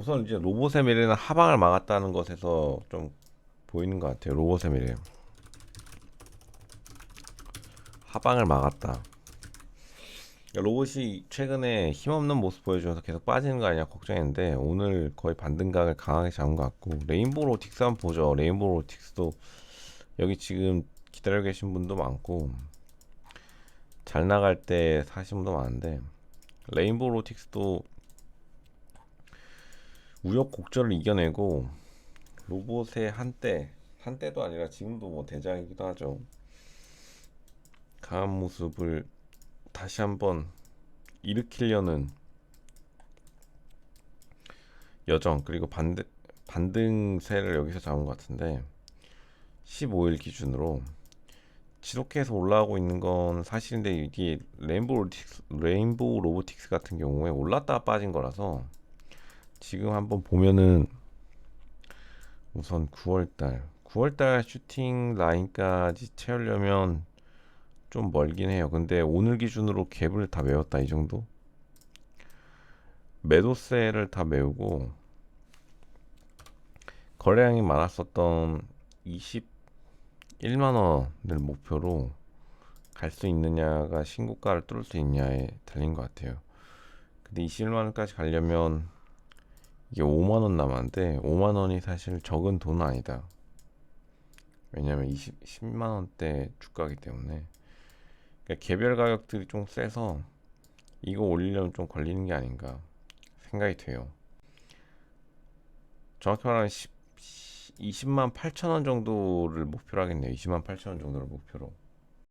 우선 이제 로봇의 미래는 하방을 막았다는 것에서 좀 보이는 것 같아요. 로봇의 미래. 하방을 막았다. 그러니까 로봇이 최근에 힘없는 모습 보여주면서 계속 빠지는 거 아니냐 걱정했는데 오늘 거의 반등각을 강하게 잡은 것 같고 레인보우 로틱스 한번 보죠. 레인보우 로틱스도 여기 지금 기다려 계신 분도 많고 잘 나갈 때 사신 분도 많은데 레인보우 로틱스도 우여곡절을 이겨내고 로봇의 한때 한때도 아니라 지금도 뭐 대장이기도 하죠. 강한 모습을 다시 한번 일으키려는 여정 그리고 반대 반등세를 여기서 잡은 것 같은데 15일 기준으로 지속해서 올라가고 있는 건 사실인데 이게 레인보우 로틱스, 레인보우 로보틱스 같은 경우에 올랐다가 빠진 거라서 지금 한번 보면은 우선 9월달 9월달 슈팅 라인까지 채우려면 좀 멀긴 해요. 근데 오늘 기준으로 갭을 다 메웠다 이 정도. 매도세를 다 메우고 거래량이 많았었던 21만 원을 목표로 갈 수 있느냐가 신고가를 뚫을 수 있냐에 달린 것 같아요. 근데 21만 원까지 가려면 이게 5만 원 남았는데 5만 원이 사실 적은 돈은 아니다. 왜냐면 20, 10만 원대 주가기 때문에 그러니까 개별 가격들이 좀 세서 이거 올리려면 좀 걸리는 게 아닌가 생각이 돼요. 정확히 말하면 10, 20만 8천 원 정도를 목표로 하겠네요. 20만 8천 원 정도를 목표로.